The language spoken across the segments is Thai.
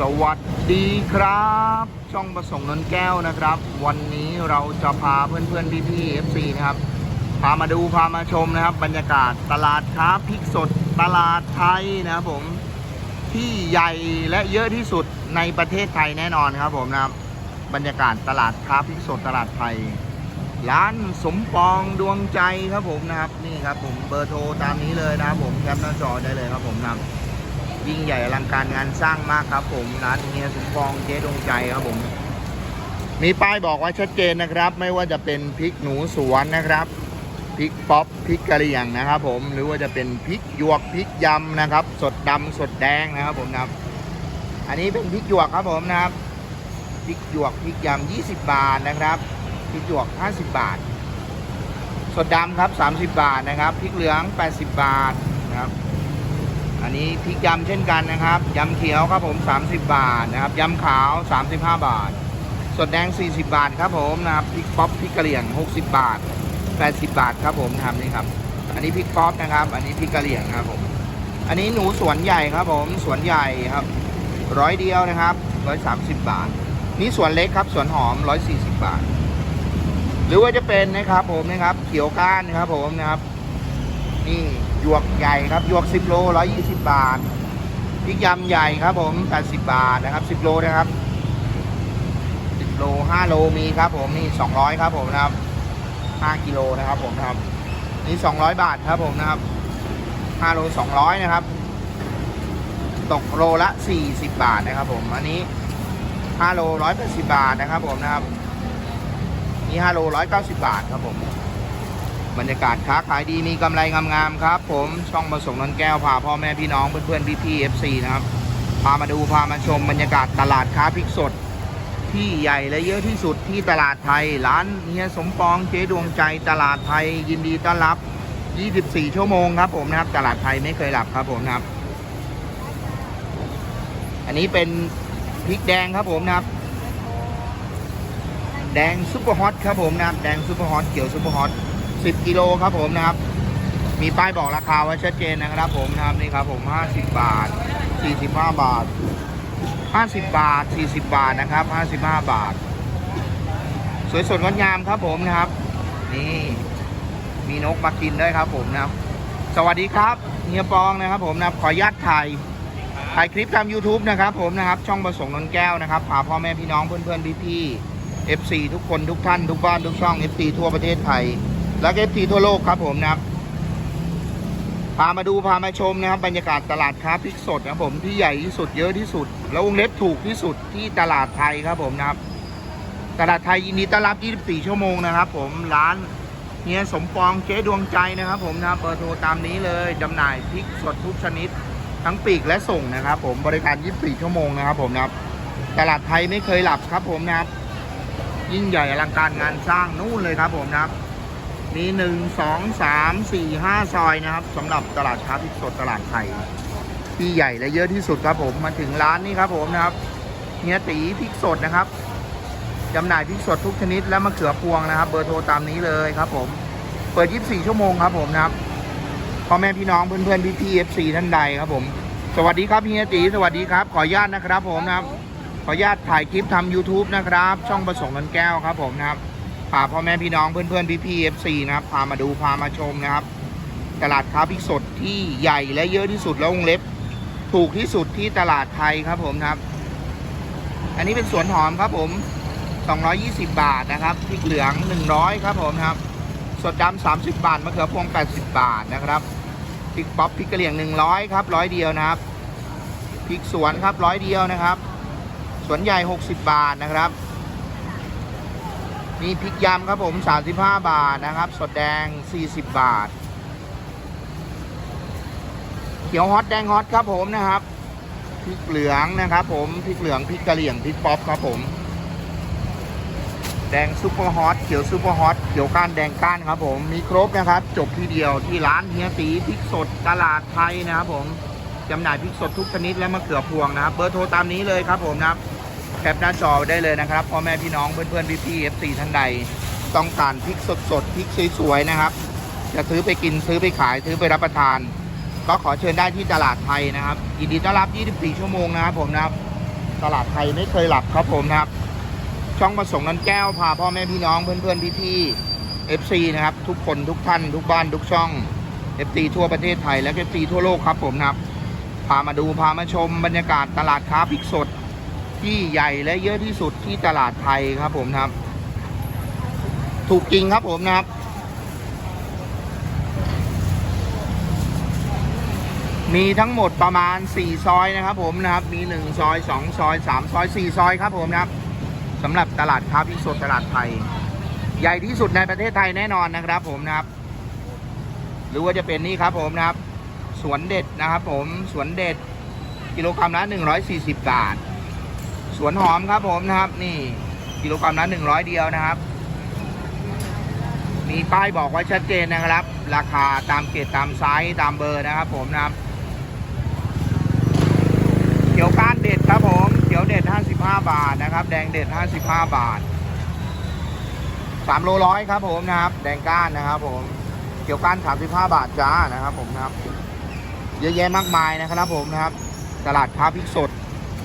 สวัสดีครับ ช่องประสงค์นนแก้วนะครับ วันนี้เราจะพาเพื่อนๆพี่ๆ FC นะครับ พามาดูพามาชมนะครับ บรรยากาศตลาดค้าพริกสดตลาดไทยนะครับผมที่ใหญ่และเยอะที่สุดในประเทศไทยแน่นอนครับผมนะครับ บรรยากาศตลาดค้าพริกสดตลาดไทย ร้านสมปองดวงใจครับผมนะครับ นี่ครับผมเบอร์โทรตามนี้เลยนะครับผมแคปหน้าจอได้เลยครับผมนะครับ ยิ่งใหญ่อลังการงานสร้างมากครับ ผมร้านเฮียสมปองเจ๊ดวงใจครับผม มีป้ายบอกไว้ชัดเจนนะครับ ไม่ว่าจะเป็นพริกหนูสวนนะครับพริกป๊อปพริกกะเหรี่ยงนะครับ ผมหรือว่าจะเป็นพริกหยวกพริกยำนะครับ สดดำสดแดงนะครับ ผมนะครับ อันนี้เป็นพริกหยวกครับผมนะครับพริกหยวกพริกยำ20 บาทนะครับพริกหยวก 50 บาท สดดำครับ 30 บาทนะครับพริกเหลือง 80 บาทนะครับ อันนี้พริกยำเช่นกันนะครับ ยำเขียวครับผม 30 บาทนะครับ ยำขาว 35 บาท สดแดง 40 บาทครับผมนะครับ พริกป๊อปพริกกะเหรี่ยง 60 บาท 80 บาทครับผมนะครับนี่ครับ อันนี้พริกป๊อปนะครับ อันนี้พริกกะเหรี่ยงครับผม อันนี้หนูสวนใหญ่ครับผม สวนใหญ่ครับ ร้อยเดียวนะครับ 130 บาท นี่สวนเล็กครับ สวนหอม 140 บาท หรือว่าจะเป็นนะครับผมนะครับ เขียวก้านนะครับผมนะครับ นี่ หยวกใหญ่ครับหยวก 10 โล 120 บาทพริกยำใหญ่ครับผม80บาทนะครับ 10 โลนะครับ 10 โล 5 โลมีครับผมนี่ 200 ครับผมนะครับ 5 กิโลนะครับผมนะครับนี่ 200 บาทครับผมนะครับ 5 โล 200 นะครับ ตกโลละ 40 บาทนะครับผม อันนี้ 5 โล 180 บาทนะครับผมนะครับ นี่ 5 โล 190 บาทครับผม บรรยากาศค้าขายดีมีกำไรงามๆครับ ผมช่องประสงค์นนแก้วพาพ่อแม่พี่น้องเพื่อนๆพี่ๆ FC นะครับ พามาดูพามาชมบรรยากาศตลาดค้าพริกสด ที่ใหญ่และเยอะที่สุดที่ตลาดไทย ร้านเฮียสมปองเจ๊ดวงใจตลาดไทย ยินดีต้อนรับ 24 ชั่วโมงครับผมนะครับ ตลาดไทยไม่เคยหลับครับผมนะครับ อันนี้เป็นพริกแดงครับผมนะครับแดงซุปเปอร์ฮอตครับผมนะครับแดงซุปเปอร์ฮอตเขียวซุปเปอร์ฮอต 10กิโลครับผมนะครับ มีป้ายบอกราคาไว้ชัดเจนนะครับ ผมนะครับนี่ครับผม50บาท45บาท50บาท40บาทนะครับ55บาท สวยสดงดงามครับผมนะครับ นี่มีนกมากินด้วยครับผมนะครับ สวัสดีครับเฮียปองนะครับผมนะครับขออนุญาตถ่ายถ่ายคลิปตาม YouTube นะครับผมนะครับ ช่องประสงค์นนแก้วนะครับพาพ่อแม่พี่น้องเพื่อนๆพี่ๆ FC ทุกคนทุกท่านทุกบ้านทุกช่อง FC ทั่วประเทศไทย และเอฟซีทั่วโลกครับผมนะครับพามาดูพามาชมนะครับ บรรยากาศตลาดค้าพริกสดนะผมที่ใหญ่ที่สุดเยอะที่สุด แล้ววงเล็บถูกที่สุดที่ตลาดไทยครับผมนะครับ ตลาดไทยยินดีต้อนรับ 24 ชั่วโมงนะครับ ผมร้านเฮียสมปองเจ๊ดวงใจนะครับ ผมนะเบอร์โทรตามนี้เลยจำหน่ายพริกสดทุกชนิด ทั้งปีกและส่งนะครับ ผมบริการ 24 ชั่วโมงนะครับ ผมนะครับ ตลาดไทยไม่เคยหลับครับ ผมนะครับ ยิ่งใหญ่อลังการงานสร้างนู่นเลยครับ ผมนะครับ มีหนึ่งสองสามสี่ห้าซอยนะครับสำหรับตลาดค้าพริกสดตลาดไทยที่ใหญ่และเยอะที่สุดครับผมมาถึงร้านนี้ครับผมนะครับเฮียตีพริกสดนะครับจำหน่ายพริกสดทุกชนิดและมะเขือพวงนะครับ เบอร์โทรตามนี้เลยครับผม เปิด 24 ชั่วโมงครับผมนะครับพ่อแม่พี่น้องเพื่อนๆพี่ๆ FC ท่านใดครับผม สวัสดีครับเฮียตีสวัสดีครับ ขออนุญาตนะครับผมนะครับ ขออนุญาตถ่ายคลิปทำ YouTube นะครับ ช่องประสงค์นันแก้วครับผมนะครับ พาพ่อแม่พี่น้องเพื่อนๆพี่ๆ FC นะครับพามาดูพามาชมนะครับ ตลาดค้าพริกสดที่ใหญ่และเยอะที่สุดแล้ววงเล็บ ถูกที่สุดที่ตลาดไทยครับผมครับ อันนี้เป็นสวนหอมครับผม 220 บาทนะครับพริกเหลือง 100 ครับผมครับ สดดำ30 บาทมะเขือพวง 80 บาทนะครับพริกป๊อปพริกกระเหรี่ยง 100 ครับร้อยเดียวนะครับพริกสวนครับร้อยเดียวนะครับ สวนใหญ่ 60 บาทนะครับ มีพริกยำครับผม 35 บาทนะครับ สดแดง 40 บาท เขียวฮอตแดงฮอตครับผมนะครับพริกเหลืองนะครับ ผมพริกเหลืองพริกกะเหรี่ยงพริกป๊อปครับผม แดงซุปเปอร์ฮอตเขียวซุปเปอร์ฮอตเขียวก้านแดงก้านครับ ผมมีครบนะครับ จบที่เดียวที่ร้านเฮียตีพริกสดตลาดไทยนะครับ ผมจำหน่ายพริกสดทุกชนิดและมะเขือพวงนะครับ เบอร์โทรตามนี้เลยครับผมนะครับ แคปหน้าจอได้เลยนะครับพ่อแม่พี่น้องเพื่อนๆพี่ๆ FC ท่านใด ต้องการพริกสดๆพริกสวยๆนะครับ จะซื้อไปกินซื้อไปขายซื้อไปรับประทาน ก็ขอเชิญได้ที่ตลาดไทยนะครับยินดีต้อนรับ 24 ชั่วโมงนะครับผมนะครับ ตลาดไทยไม่เคยหลับครับผมนะครับ ช่องประสงค์นันแก้วพาพ่อแม่พี่น้องเพื่อนๆพี่ๆ FC นะครับทุกคนทุกท่านทุกบ้านทุกช่อง FC ทั่วประเทศไทยและ FC ทั่วโลกครับผมนะครับพามาดูพามาชมบรรยากาศตลาดค้าพริกสด ที่ใหญ่และเยอะที่สุดที่ตลาดไทยครับผมนะครับ ถูกจริงครับผมนะครับ มีทั้งหมดประมาณ 4 ซอยนะครับผมนะครับ มี 1 ซอย 2 ซอย 3 ซอย 4 ซอยครับผมนะครับสำหรับตลาดค้าพิสดตลาดไทย ใหญ่ที่สุดในประเทศไทยแน่นอนนะครับผมนะครับ หรือว่าจะเป็นนี่ครับผมนะครับ สวนเด็ดนะครับผมสวนเด็ดกิโลกรัมละ140 บาท สวนหอมครับผมนะครับ นี่กิโลกรัมละ100เดียวนะครับ มีป้ายบอกไว้ชัดเจนนะครับ ราคาตามเกรดตามไซส์ตามเบอร์นะครับ ผมนะครับเขียวก้านเด็ดครับผมเขียวเด็ด 55 บาทนะครับ แดงเด็ด 55 บาท3โลร้อยครับผมนะครับ แดงก้านนะครับ ผมเขียวก้าน 35 บาทจ้านะครับ ผมนะครับ เยอะแยะมากมายนะครับผมนะครับ ตลาดค้าพริกสด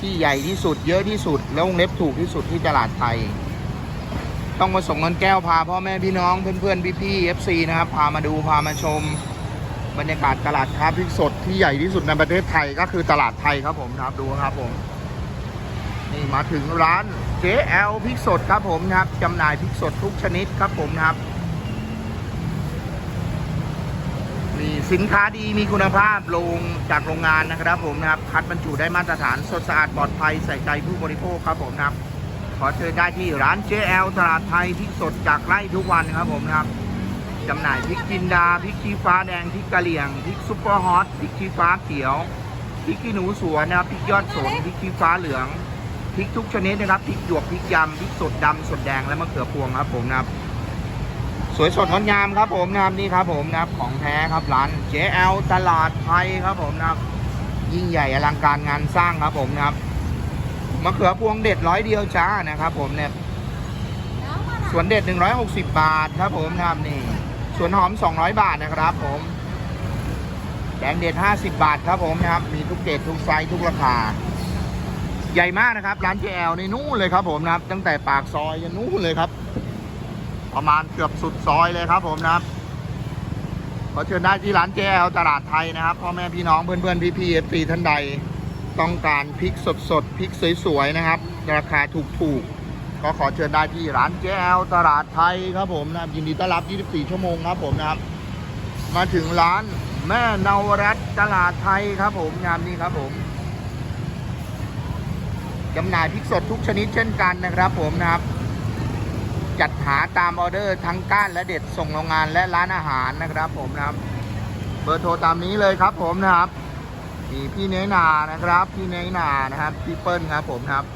ที่ใหญ่ที่สุดเยอะที่สุด แล้ววงเล็บถูกที่สุดที่ตลาดไทย ต้องมาส่งเงินแก้วพาพ่อแม่พี่น้องเพื่อนๆพี่ๆ FC นะครับ พามาดูพามาชม บรรยากาศตลาดค้าพริกสดที่ใหญ่ที่สุดในประเทศไทยก็คือตลาดไทยครับผมนะครับดูครับผม นี่มาถึงร้าน JL พริกสดครับผมนะครับจำหน่ายพริกสดทุกชนิดครับผมนะครับ มีสินค้าดีมีคุณภาพลงจากโรงงานนะครับผมนะครับ คัดบรรจุได้มาตรฐานสดสะอาดปลอดภัยใส่ใจผู้บริโภคครับผมนะครับ ขอเชิญได้ที่ร้าน JL ตลาดไทยพริกสดจากไร่ทุกวันครับผมนะครับจำหน่ายพริกจินดาพริกชี้ฟ้าแดงพริกกะเหรี่ยงพริกซุปเปอร์ฮอตพริกชี้ฟ้าเขียวพริกขี้หนูสวนนะครับพริกยอดสนพริกชี้ฟ้าเหลืองพริกทุกชนิดนะครับพริกหยวกพริกยำพริกสดดำสดแดงและมะเขือพวงครับผมนะครับ สวยสดงดงามครับผมนะครับนี่ครับผมนะครับของแท้ครับร้าน JL ตลาดไทยครับผมนะครับยิ่งใหญ่อลังการงานสร้างครับผมนะครับมะเขือพวงเด็ดร้อยเดียวจ้านะครับ ผมเนี่ยสวนเด็ด 160 บาทครับผมนะครับนี่สวนหอม 200 บาทนะครับ ผมแดงเด็ด 50 บาทครับผมนะครับ มีทุกเกรดทุกไซส์ทุกราคา ใหญ่มากนะครับ ร้าน JL ในนู่นเลยครับผมนะครับ ตั้งแต่ปากซอยยันนู่นเลยครับ ประมาณเกือบสุดซอยเลยครับ ผมนะครับขอเชิญได้ที่ร้าน JL ตลาดไทยนะครับพ่อแม่พี่น้องเพื่อนๆพี่ๆเอฟซีท่านใด ต้องการพริกสดๆพริกสวยๆนะครับ ราคาถูกๆก็ขอเชิญได้ที่ร้านแก้วตลาดไทยครับผมนะครับยินดีต้อนรับ 24 ชั่วโมงครับผมนะครับ มาถึงร้านแม่นวรัตตลาดไทยครับผมงามนี้ครับผมจำหน่ายพริกสดทุกชนิดเช่นกันนะครับผมนะครับ จัดหาตามออเดอร์ทั้งก้านและเด็ดส่งโรงงานและร้านอาหารนะครับผมนะครับ เบอร์โทรตามนี้เลยครับผมนะครับมีพี่เนยนานะครับ พี่เนยนานะครับพี่เปิ้ลครับผมนะครับ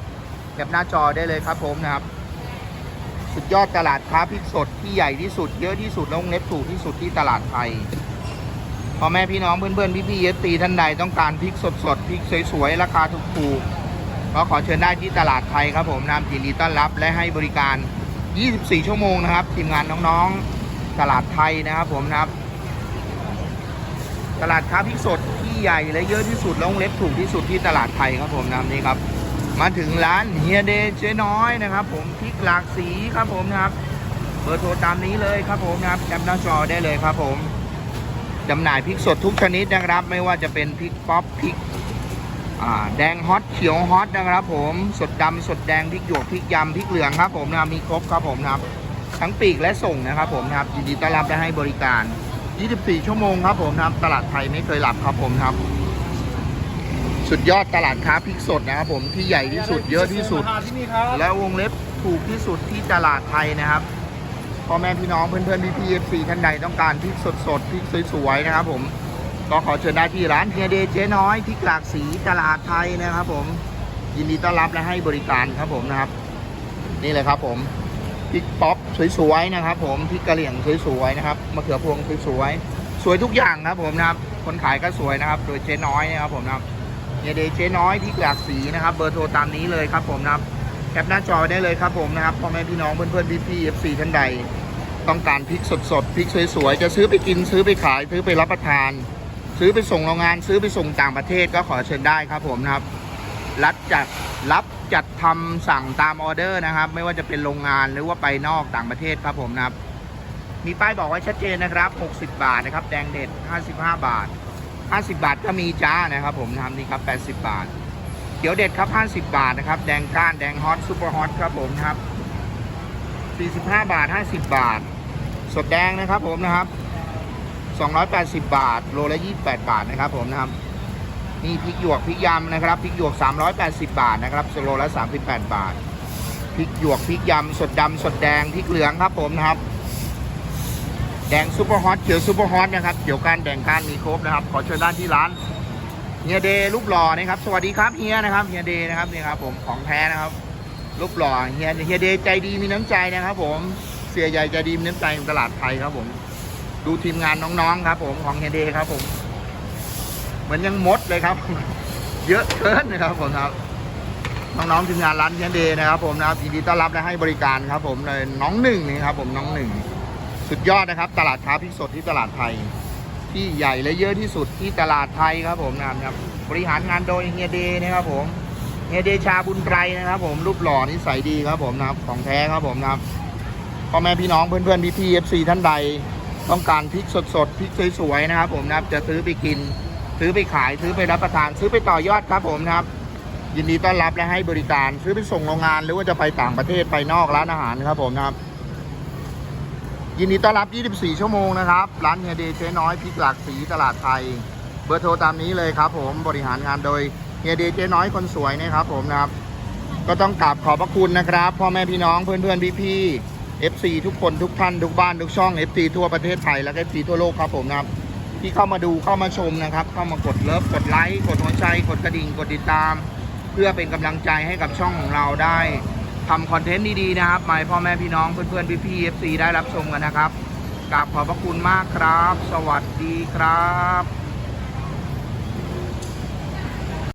แคปหน้าจอได้เลยครับผมนะครับ สุดยอดตลาดค้าพริกสดที่ใหญ่ที่สุด เยอะที่สุดและวงเล็บถูกที่สุดที่ตลาดไทยพ่อแม่พี่น้องเพื่อนๆพี่ๆเอฟซีท่านใดต้องการพริกสดๆพริกสวยๆราคาถูกๆก็ขอเชิญได้ที่ตลาดไทยครับผมนะครับยินดีต้อนรับและให้บริการ 24 ชั่วโมงนะครับ ทีมงานน้องๆ ตลาดไทยนะครับผมนะครับ ตลาดค้าพริกสดที่ใหญ่และเยอะที่สุดลงเล็บถูกที่สุดที่ตลาดไทยครับผมนะครับนี่ครับ มาถึงร้านเฮียเดเจ๊น้อยนะครับ ผมพริกหลากสีครับผมนะครับเบอร์โทรตามนี้เลยครับผมนะครับแคปหน้าจอได้เลยครับผมจำหน่ายพริกสดทุกชนิดนะครับ ไม่ว่าจะเป็นพริกป๊อปพริก แดงฮอตเขียวฮอตนะครับผมสดดำสดแดงพริกหยวกพริกยำพริกเหลืองครับผมนะครับมีครบครับผมนะครับทั้งปีกและส่งนะครับผมนะครับยินดีต้อนรับและให้บริการ 24 ชั่วโมงครับผมนะครับตลาดไทยไม่เคยหลับครับผมครับ สุดยอดตลาดค้าพริกสดนะครับผมที่ใหญ่ที่สุดเยอะที่สุดที่นี่ครับและวงเล็บถูกที่สุดที่ตลาดไทยนะครับพ่อแม่พี่น้องเพื่อนๆพี่พีเอฟซีท่านใดต้องการพริกสดๆพริกสวยๆนะครับผม ก็ขอเชิญได้ที่ร้านเฮียเดเจ๊น้อยพริกลากสีตลาดไทยนะครับ ผมยินดีต้อนรับและให้บริการครับผมนะครับ นี่เลยครับผมพริกป๊อปสวยๆนะครับ ผมพริกกะเหรี่ยงสวยๆนะครับมะเขือพวงสวยๆสวยทุกอย่างครับผมนะครับ คนขายก็สวยนะครับ โดยเจ๊น้อยนะครับผมนะครับเฮียเดเจ๊น้อยพริกลากสีนะครับ เบอร์โทรตามนี้เลยครับ ผมนะครับแคปหน้าจอได้เลยครับผมนะครับพ่อแม่พี่น้องเพื่อนๆพี่ๆ FC ท่านใด ต้องการพริกสดๆพริกสวยๆจะซื้อไปกินซื้อไปขายซื้อไปรับประทาน ซื้อไปส่งโรงงานซื้อไปส่งต่างประเทศก็ขอเชิญได้ครับผมนะครับรับจัดรับจัดทำสั่งตามออเดอร์นะครับ ไม่ว่าจะเป็นโรงงานหรือว่าไปนอกต่างประเทศครับผมนะครับ มีป้ายบอกไว้ชัดเจนนะครับ 60 บาทนะครับ แดงเด็ด 55 บาท 50 บาทก็มีจ้านะครับ ผมนะครับนี่ครับ 80 บาท เขียวเด็ดครับ 50 บาทนะครับ แดงก้านแดงฮอตซูเปอร์ฮอตครับผมครับ 45 บาท 50 บาท สดแดงนะครับผมนะครับ 280 บาท โลละ 28 บาทนะครับผมนะครับนี่พริกหยวกพริกยำนะครับพริกหยวก 380 บาทนะครับโลละ 38 บาทพริกหยวกพริกยำสดดำสดแดงพริกเหลืองครับผมนะครับ แดงซูเปอร์ฮอตเขียวซูเปอร์ฮอตนะครับเขียวก้านแดงก้านมีครบนะครับ ขอเชิญด้านที่ร้านเฮียเดย์รูปหล่อนะครับ สวัสดีครับเฮียนะครับเฮียเดย์นะครับนี่ครับผมของแท้นะครับ รูปหล่อเฮียเฮียเดย์ใจดีมีน้ำใจนะครับ ผมเสียใหญ่ใจดีมีน้ำใจในตลาดไทยครับผม ดูทีมงานน้องๆครับ ผมของเฮเดย์ครับผม เหมือนยังมดเลยครับ เยอะเกินนะครับผมครับ น้องๆทีมงานร้านเฮเดย์นะครับ ผมนะครับยินดีต้อนรับและให้บริการครับ ผมเลยน้องหนึ่งนี่ครับ ผมน้องหนึ่งสุดยอดนะครับ ตลาดค้าพริกสดที่ตลาดไทย ที่ใหญ่และเยอะที่สุดที่ตลาดไทยครับ ผมนะครับ บริหารงานโดยเฮเดย์นะครับ ผมเฮียเดชาบุญไตรนะครับ ผมรูปหล่อนิสัยดีครับ ผมนะครับ ของแท้ครับผมนะครับพ่อแม่พี่น้องเพื่อนๆพี่ๆเอฟซีท่านใด ต้องการพริกสดๆพริกสวยๆนะครับ ผมนะครับ จะซื้อไปกิน ซื้อไปขายซื้อไปรับประทาน ซื้อไปต่อยอดครับผมนะครับ ยินดีต้อนรับและให้บริการ ซื้อไปส่งโรงงานหรือว่าจะไปต่างประเทศไปนอกร้านอาหารครับผมนะครับ ยินดีต้อนรับ 24 ชั่วโมงนะครับ ร้านเฮียเดเจ๊น้อยพริกหลากสีตลาดไทย เบอร์โทรตามนี้เลยครับ ผมบริหารงานโดยเฮียเดเจ๊น้อยคนสวยนะครับ ผมนะครับ ก็ต้องกราบขอบพระคุณนะครับพ่อแม่พี่น้องเพื่อนเพื่อนพี่พี่ๆ FC ทุกคนทุกท่านทุกบ้านทุกช่อง FC ทั่วประเทศไทยและ FC ทั่วโลกครับผมนะครับ ที่เข้ามาดูเข้ามาชมนะครับ เข้ามากดเลิฟกดไลค์กดหัวใจกดกระดิ่งกดติดตาม เพื่อเป็นกำลังใจให้กับช่องของเราได้ทำคอนเทนต์ดีๆนะครับมาพ่อแม่พี่น้องเพื่อนๆพี่ๆ FC ได้รับชมกันนะครับกราบขอบพระคุณมากครับ สวัสดีครับ